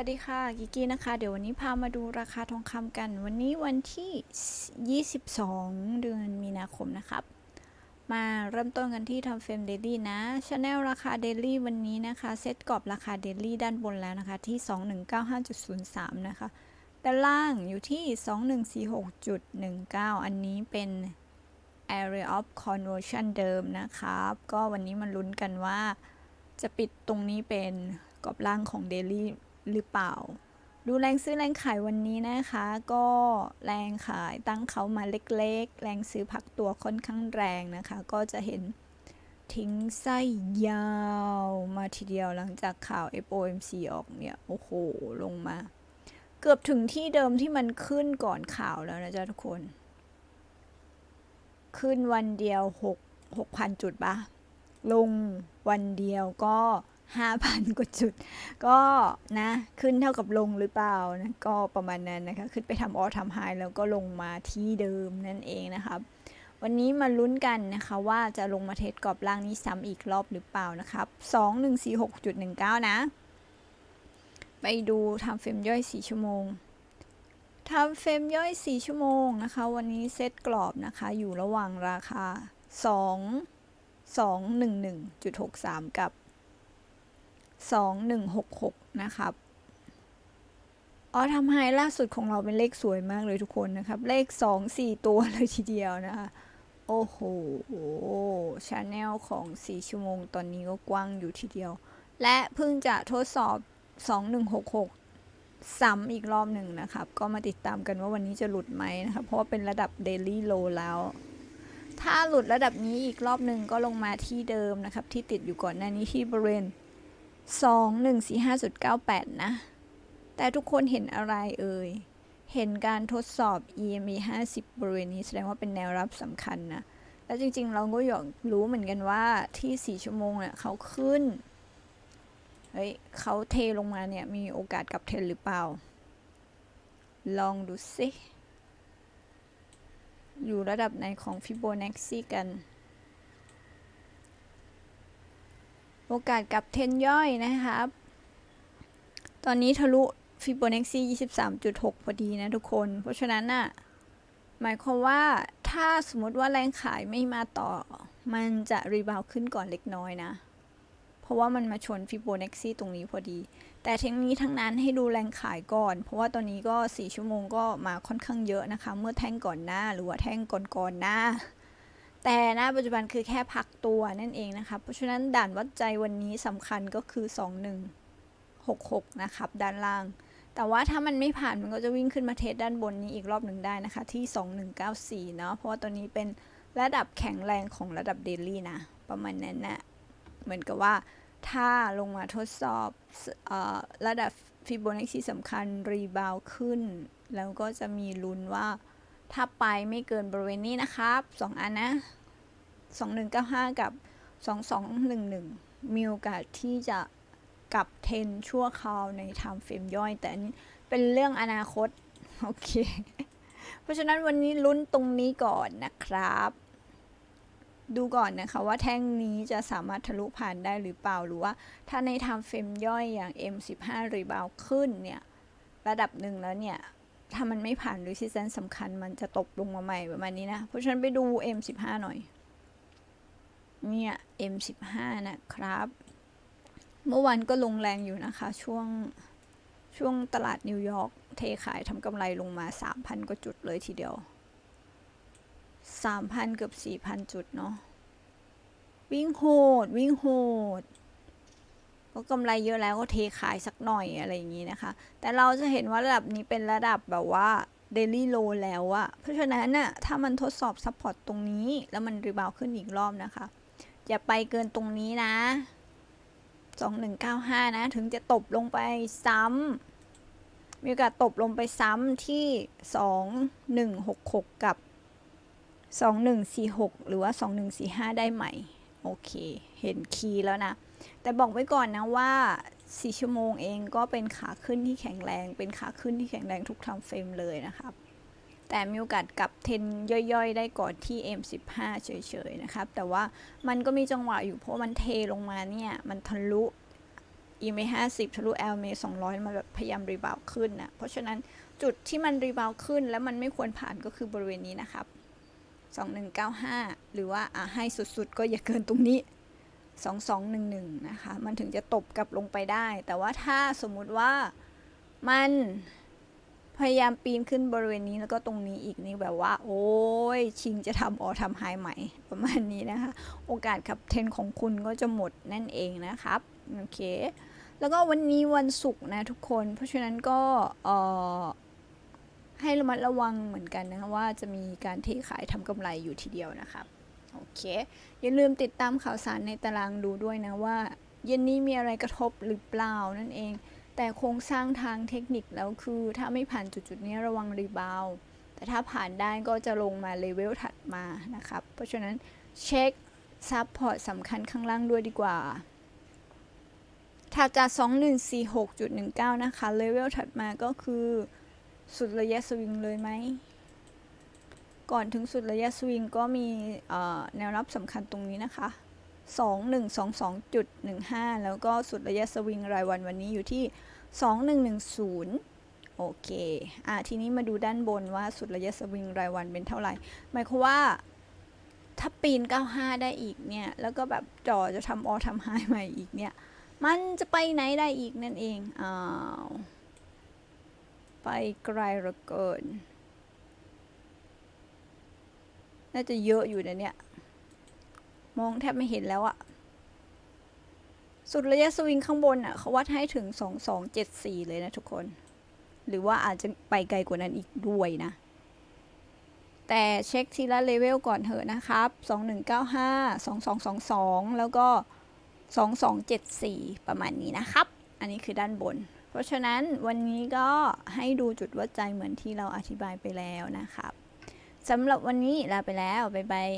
วัสดีค่ะกิกกี้นะคะ เดี๋ยววันนี้พามาดูราคาทองคำกัน วันนี้วันที่ 22 เดือนมีนาคมนะครับ มาเริ่มต้นกันที่ทำเฟรมเดลี่นะชาแนลราคาเดลี่วันนี้นะคะ เซตกรอบราคาเดลี่ด้านบนแล้วนะคะ ที่ 2195.03 นะคะ ด้านล่างอยู่ที่ 2146.19 อันนี้เป็น area of conversion เดิมนะครับ ก็วันนี้มันลุ้นกันว่าจะปิดตรงนี้เป็นกรอบล่างของเดลี่ หรือเปล่า ดูแรงซื้อแรงขายวันนี้นะคะ ก็แรงขายตั้งเขามาเล็กๆ แรงซื้อพักตัวค่อนข้างแรงนะคะ ก็จะเห็นทิ้งไส้ยาวมาทีเดียวหลังจากข่าว FOMC ออกเนี่ย โอ้โห ลงมา เกือบถึงที่เดิมที่มันขึ้นก่อนข่าวแล้วนะจ๊ะทุกคน ขึ้นวันเดียว 6 6,000 จุดปะลงวันเดียวก็ 5,000 กว่าจุด ก็นะขึ้นเท่ากับลงหรือเปล่านะก็ประมาณนั้นนะคะ ขึ้นไปทำออทำไฮแล้วก็ลงมาที่เดิมนั่นเองนะครับ วันนี้มาลุ้นกันนะคะว่าจะลงมาเทสกรอบล่างนี้ซ้ำอีกรอบหรือเปล่านะครับ 2146.19 นะ ไปดูทำเฟรมย่อย 4 ชั่วโมงทำเฟรมย่อย 4 ชั่วโมงนะคะ วันนี้เซตกรอบนะคะ อยู่ระหว่างราคา 2 211.63 กับ 2166 นะครับอ๋อทำไฮล่าสุดของเราเป็นเลขสวยมากเลยทุกคนนะครับ เลข 2 4 ตัวเลยทีเดียวนะคะโอ้โหชาแนลของ 4 ชั่วโมงตอนนี้ก็กว้างอยู่ทีเดียว และเพิ่งจะทดสอบ 2166 ซ้ำอีกรอบหนึ่งนะครับ ก็มาติดตามกันว่าวันนี้จะหลุดไหมนะครับ เพราะว่าเป็นระดับ Daily Low แล้ว ถ้าหลุดระดับนี้อีกรอบหนึ่งก็ลงมาที่เดิมนะครับ ที่ติดอยู่ก่อนหน้านี้ที่บริเวณ 2145.98 นะ แต่ทุกคนเห็นอะไรเอ่ย เห็นการทดสอบ EMA 50 บริเวณนี้แสดงว่าเป็นแนวรับสำคัญนะ แล้วจริงๆ เราก็อยากรู้เหมือนกันว่าที่ 4 ชั่วโมงเนี่ยเขาขึ้น เฮ้ยเขาเทลงมาเนี่ยมีโอกาสกลับเทรนหรือเปล่า ลองดูสิ อยู่ระดับไหนของ Fibonacci กัน โอกาสกลับเทนย่อยนะครับ ตอนนี้ทะลุ Fibonacci 23.6 พอดีนะทุกคน เพราะฉะนั้นน่ะ หมายความว่าถ้าสมมติว่าแรงขายไม่มาต่อ มันจะรีบาวขึ้นก่อนเล็กน้อยนะ เพราะว่ามันมาชน Fibonacci ตรงนี้พอดี แต่ทั้งนี้ทั้งนั้นให้ดูแรงขายก่อน เพราะว่าตอนนี้ก็ 4 ชั่วโมงก็มาค่อนข้างเยอะนะคะ เมื่อแท่งก่อนหน้าหรือว่าแท่งก่อนๆหน้า แต่ณปัจจุบันคือแค่พักตัวนั่นเองนะครับเพราะฉะนั้นด่านวัดใจวันนี้สำคัญก็คือ 2166 นะครับ ด้านล่าง แต่ว่าถ้ามันไม่ผ่านมันก็จะวิ่งขึ้นมาเทสด้านบนนี้อีกรอบหนึ่งได้นะคะ ที่ 2194 เนาะเพราะว่าตัวนี้เป็นระดับแข็งแรงของระดับเดลี่นะ ประมาณนั้นนะเหมือนกับว่าถ้าลงมาทดสอบออระดับฟิโบนัชชีสำคัญรีบาวขึ้น แล้วก็จะมีลุ้นว่า ถ้าไปไม่เกินบริเวณนี้นะครับ 2 อันนะ 2195 กับ 2211 มีโอกาสที่จะกลับเทนชั่วคราวในไทม์เฟรมย่อย แต่อันนี้เป็นเรื่องอนาคต โอเค เพราะฉะนั้นวันนี้ลุ้นตรงนี้ก่อนนะครับ ดูก่อนนะคะว่าแท่งนี้จะสามารถทะลุผ่านได้หรือเปล่าหรือว่า ถ้าในไทม์เฟรมย่อยอย่าง M15 รีบาวขึ้นเนี่ย ระดับหนึ่งแล้วเนี่ย ถ้ามันไม่ผ่าน resistance สำคัญ มันจะตกลงมาใหม่ประมาณนี้นะ เพราะฉะนั้นไปดู M15 หน่อย เนี่ย M15 นะครับ เมื่อวานก็ลงแรงอยู่นะคะ ช่วงช่วงตลาดนิวยอร์กเทขายทำกำไรลงมา 3,000กว่าจุดเลยทีเดียว 3,000 เกือบ 4,000 จุดเนาะวิ่งโหด วิ่งโหด ก็กำไรเยอะแล้วก็เทขายสักหน่อยอะไรอย่างนี้นะคะ แต่เราจะเห็นว่าระดับนี้เป็นระดับแบบว่า daily low แล้วอะเพราะฉะนั้นน่ะถ้ามันทดสอบซัพพอร์ตตรงนี้ แล้วมันรีบาวขึ้นอีกรอบนะคะ อย่าไปเกินตรงนี้นะ 2195 นะ ถึงจะตบลงไปซ้ำมีโอกาสตบลงไปซ้ำที่ 2166 กับ 2146 หรือว่า 2145 ได้ใหม่โอเค เห็นคีย์แล้วนะ แต่บอกไว้ก่อนนะว่า 4 ชั่วโมงเองก็เป็นขาขึ้นที่แข็งแรง เป็นขาขึ้นที่แข็งแรงทุกทำเฟรมเลยนะครับ แต่มีโอกาสกลับเทนย่อยๆ ได้ก่อนที่ M15 เฉยๆนะครับ แต่ว่ามันก็มีจังหวะอยู่เพราะมันเทลงมาเนี่ย มันทะลุ EMA 50 ทะลุ LMA 200 มาแบบพยายามรีบาวขึ้นนะ เพราะฉะนั้นจุดที่มันรีบาวขึ้นแล้วมันไม่ควรผ่านก็คือบริเวณนี้นะครับ 2195 หรือว่าอะให้สุดๆ ก็อย่าเกินตรงนี้ 2211 นะคะ มันถึงจะตบกลับลงไปได้ แต่ว่าถ้าสมมุติว่ามันพยายามปีนขึ้นบริเวณนี้แล้วก็ตรงนี้อีกนี่แบบว่า โอ้ยชิงจะทำออทำไฮใหม่ประมาณนี้นะคะ โอกาสขับเทนของคุณก็จะหมดนั่นเองนะครับ โอเค แล้วก็วันนี้วันศุกร์นะทุกคน เพราะฉะนั้นก็เอ่อให้ระมัดระวังเหมือนกันนะคะว่าจะมีการเทขายทำกำไรอยู่ทีเดียวนะครับ โอเค อย่าลืมติดตามข่าวสารในตารางดูด้วยนะว่า เย็นนี้มีอะไรกระทบหรือเปล่านั่นเอง แต่โครงสร้างทางเทคนิคแล้วคือ ถ้าไม่ผ่านจุดๆนี้ระวังรีบาวแต่ถ้าผ่านได้ก็จะลงมาเลเวลถัดมานะครับ เพราะฉะนั้นเช็คซับพอร์ตสำคัญข้างล่างด้วยดีกว่าถัดจาก 2146.19 นะคะ เลเวลถัดมาก็คือสุดระยะสวิงเลยไหม ก่อนถึงสุดระยะสวิงก็มีแนวรับสำคัญตรงนี้นะคะ 2122.15 แล้วก็สุดระยะสวิงรายวันวันนี้อยู่ที่ 2110 โอเค อะทีนี้มาดูด้านบนว่าสุดระยะสวิงรายวันเป็นเท่าไหร่ หมายความว่าถ้าปีน 95 ได้อีกเนี่ย แล้วก็แบบจ่อจะทำออทำไฮใหม่อีกเนี่ย มันจะไปไหนได้อีกนั่นเอง อ้าว ไปไกลเหลือเกิน น่าจะเยอะอยู่นะเนี่ย มองแทบไม่เห็นแล้วอะสุดระยะสวิงข้างบนอะเขาวัดให้ถึง 2274 เลยนะทุกคน หรือว่าอาจจะไปไกลกว่านั้นอีกด้วยนะ แต่เช็คทีละเลเวลก่อนเถอะนะครับ 2195 2222 แล้วก็ 2274 ประมาณนี้นะครับ อันนี้คือด้านบน เพราะฉะนั้นวันนี้ก็ให้ดูจุดวัดใจเหมือนที่เราอธิบายไปแล้วนะครับ สำหรับวันนี้ลาไปแล้ว บ๊ายบาย